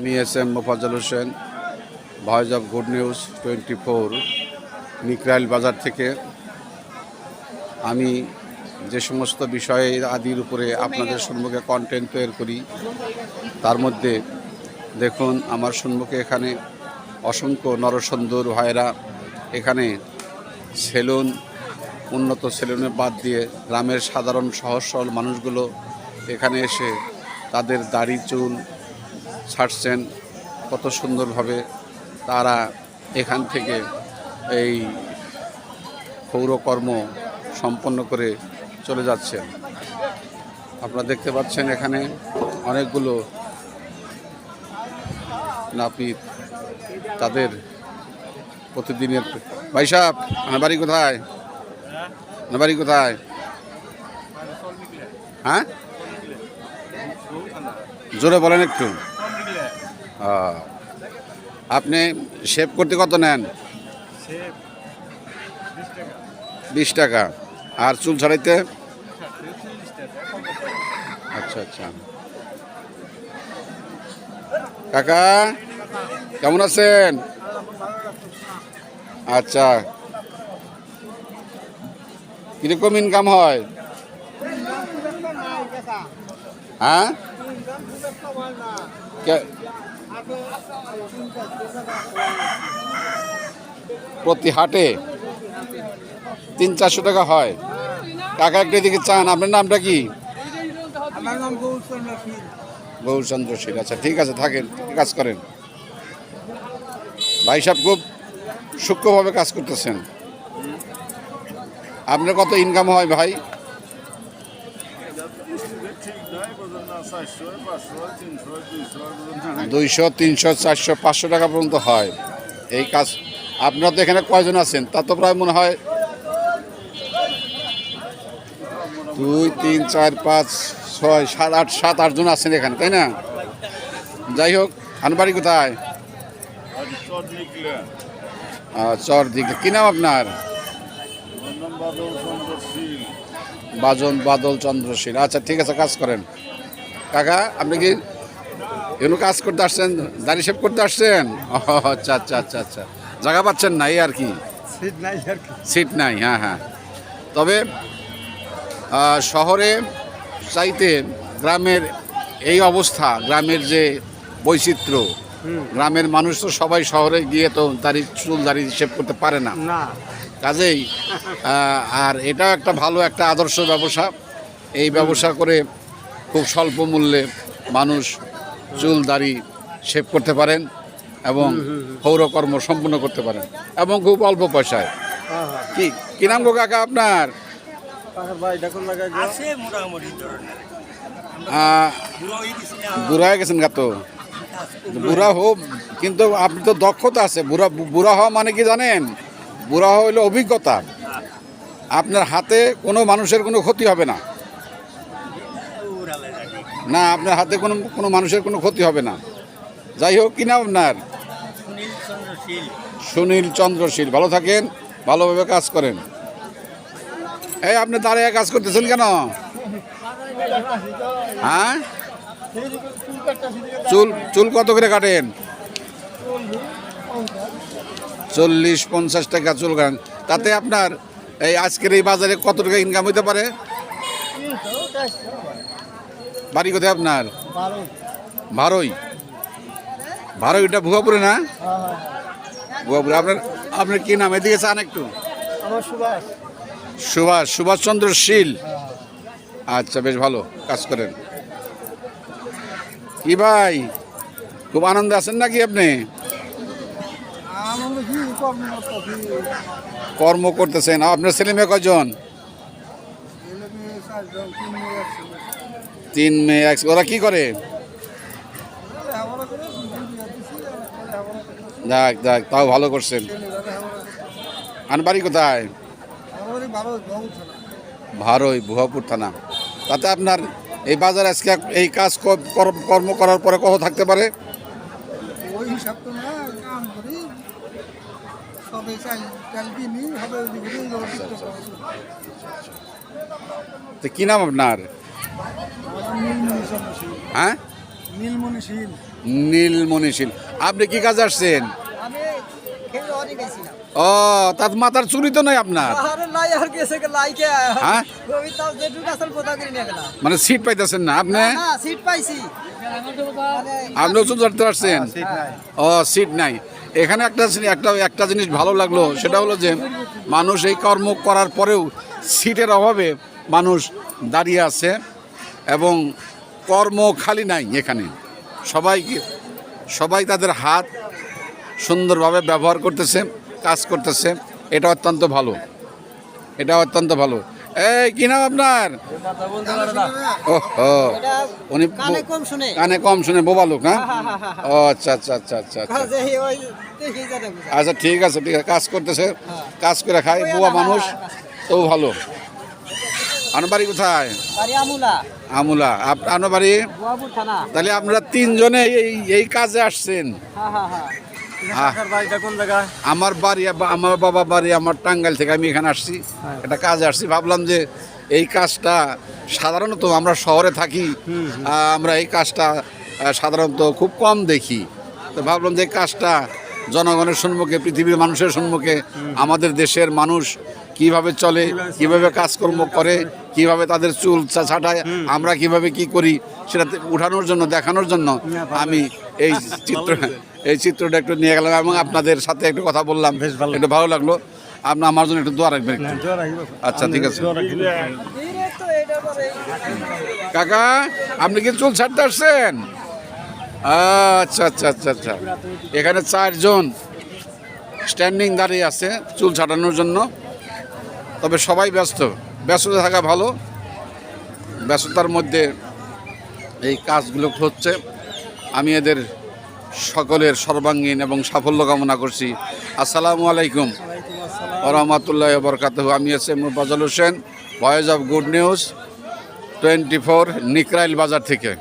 আমি S M Mofazzal Hossain, voice of good news twenty four, Nikrail Bazar থেকে। আমি যে সমস্ত বিষয়ে আদির উপরে আপনাদের সম্মুখে কন্টেন্ট তৈরি করি, তার মধ্যে দেখুন, আমার সম্মুখে এখানে অসংখ্য নরসুন্দর ভাইয়েরা এখানে সেলুন, উন্নত সেলুনে বাদ দিয়ে গ্রামের সাধারণ সহজ সরল মানুষগুলো এখানে এসে তাদের দাড়ি, চুল ছাড়ছেন, কত সুন্দরভাবে তারা এখান থেকে এই পৌরকর্ম সম্পন্ন করে চলে যাচ্ছেন। আপনারা দেখতে পাচ্ছেন এখানে অনেকগুলো নাপিত তাদের প্রতিদিনের ভাই সাহেব, আমার বাড়ি কোথায়? আপনার বাড়ি কোথায়? হ্যাঁ? জোরে বলেন একটু। আপনি শেভ করতে কত নেন? বিশ টাকা। আর চুল ছাড়াইতে? আচ্ছা আচ্ছা। কাকা, কেমন আছেন? আচ্ছা। কীরকম ইনকাম হয়? হ্যাঁ? প্রতি হাটে তিন চারশো টাকা হয়। কাকা একটা দিকে চান আপনার নামটা কি? গৌরচন্দ্র শীল। আচ্ছা ঠিক আছে থাকেন কাজ করেন। ভাই সাহেব খুব সূক্ষ্মভাবে কাজ করতেছেন। আপনার কত ইনকাম হয় ভাই? দুইশো, তিনশো, চারশো, পাঁচশো টাকা পর্যন্ত হয়। এই কাজ, আপনারা তো এখানে কয়জন আছেন? তা তো প্রায় মনে হয় দুই, তিন, চার, পাঁচ, ছয়, সাত, আট, সাত আটজন আছেন এখানে, তাই না? যাই হোক আনবাড়ি কোথায়? চর দিকে কি নাম আপনার? বাজন বাদল চন্দ্রশীল। আচ্ছা ঠিক আছে, কাজ করেন। কাকা আপনি কি এগুলো কাজ করতে আসছেন? দাড়ি শেভ করতে আসছেন? ও আচ্ছা আচ্ছা আচ্ছা আচ্ছা। জায়গা পাচ্ছেন না এই আর কি? শীত নাই আর কি। সিট নাই হ্যাঁ হ্যাঁ। তবে শহরে চাইতে গ্রামের এই অবস্থা গ্রামের যে বৈচিত্র্য গ্রামের মানুষ তো সবাই শহরে গিয়ে তো দাড়ি চুল দাড়ি শেভ করতে পারে না। না। কাজেই আর এটাও একটা ভালো একটা আদর্শ ব্যবসা। এই ব্যবসা করে খুব স্বল্প মূল্যে মানুষ চুল দাড়ি শেভ করতে পারেন এবং পৌরকর্ম সম্পূর্ণ করতে পারেন এবং খুব অল্প পয়সায়। কি কি নাম গো কাকা আপনার? বুড়ো হয়ে গেছেন গা তো? বুড়া হোক কিন্তু আপনি তো দক্ষতা আছে। বুড়া বুড়া হওয়া মানে কি জানেন? বুড়া হওয়া হলো অভিজ্ঞতা। আপনার হাতে কোনো মানুষের কোনো ক্ষতি হবে না। না, আপনার হাতে কোনো কোনো মানুষের কোনো ক্ষতি হবে না। যাই হোক, কি কিনা আপনার? সুনীল চন্দ্রশীল ভালো থাকেন, ভালোভাবে কাজ করেন। এই, আপনি দাঁড়িয়ে কাজ করতেছেন কেন? হ্যাঁ? চুল চুল কত করে কাটেন? চল্লিশ, পঞ্চাশ টাকা চুল কাটেন। তাতে আপনার এই আজকের এই বাজারে কত টাকা ইনকাম হইতে পারে? বাড়ি কোথায় আপনার? ভারই। ভারই এটা ভুয়াপুরে না? ভুয়াপুরে। আপনার আপনার কি নাম? এদিকে চান একটু। সুভাষ। সুভাষ সুভাষচন্দ্র শীল। আচ্ছা বেশ ভালো কাজ করেন। কি ভাই খুব আনন্দে আছেন নাকি আপনি? কর্ম করতেছেন। আপনার ছেলে মেয়ে চারজন তিন মেয়ে এক ওরা কি করে? যাক যাক তাও ভালো করছেন। আর বাড়ি কোথায়? ভারই ভুয়াপুর থানা। তাতে আপনার এই বাজার আজকে এই কাজ ক- কর্ম করার পরে কত থাকতে পারে? তো কিনি হবে ওদিকে তো কি নাম আপনার? হ্যাঁ? নীলমণি নীলমণিশীল। আপনি কি কাজ আসছেন? ও তার মাথার চুরি তো নাই আপনার? আরে লাই আর গেছে কে লাইকে হ্যাঁ? মানে সিট পাইতেছেন না আপনি? না সিট পাইছি। মানে আপনিও চুল ধরতে পারছেন? ও সিট নাই। এখানে একটা একটা একটা জিনিস ভালো লাগল সেটা হলো যে মানুষ এই কর্ম করার পরেও সিটের অভাবে মানুষ দাঁড়িয়ে আছে। এবং কর্ম খালি নাই এখানে। সবাইকে সবাই তাদের হাত সুন্দরভাবে ব্যবহার করতেছে কাজ করতেছে। এটা অত্যন্ত ভালো। এটা অত্যন্ত ভালো। এই কি নাম আপনার? ও উনি কানে কম শুনে। কানে কম শুনে বোবা লোক হ্যাঁ? ও আচ্ছা আচ্ছা আচ্ছা আচ্ছা আচ্ছা। যাবে আচ্ছা ঠিক আছে ঠিক আছে। কাজ করতেছে কাজ করে খায় বুয়া মানুষ। তো ভালো। আপনার বাড়ি কোথায়? আমুলা। আমুলা। আপ- আপনার বাড়ি? তাহলে আপনারা তিনজনে এই এই কাজে আসছেন। হ্যাঁ হ্যাঁ হ্যাঁ আমার বাড়ি আমার বাবা বাড়ি আমার টাঙ্গাইল থেকে আমি এখানে আসছি। একটা কাজে আসছি। ভাবলাম যে এই কাজটা সাধারণত আমরা শহরে থাকি। আমরা এই কাজটা সাধারণত খুব কম দেখি। তো ভাবলাম যে এই কাজটা জনগণের সম্মুখে পৃথিবীর মানুষের সম্মুখে আমাদের দেশের মানুষ কীভাবে চলে কীভাবে কাজকর্ম করে কীভাবে তাদের চুল ছাটায় আমরা কীভাবে কি করি সেটা উঠানোর জন্য দেখানোর জন্য আমি এই চিত্র এই চিত্রটা একটু নিয়ে গেলাম এবং আপনাদের সাথে একটু কথা বললাম। বেশ ভালো একটু ভালো লাগল। আপনি আমার জন্য একটু দোয়া রাখবেন আচ্ছা ঠিক আছে। কাকা আপনি কি চুল ছাড়তে আসছেন? আচ্ছা আচ্ছা আচ্ছা আচ্ছা। এখানে চারজন স্ট্যান্ডিং দাঁড়িয়ে আছে চুল ছাটানোর জন্য। তবে সবাই ব্যস্ত। ব্যস্ততা থাকা ভালো। ব্যস্ততার মধ্যে এই কাজগুলো হচ্ছে। আমি এদের সকলের সর্বাঙ্গীন এবং সাফল্য কামনা করছি। আসসালামু আলাইকুম। রহমতুল্লাহ বরকাত আমি S M Hossain voice of good news twenty four Nikrail Bazar থেকে।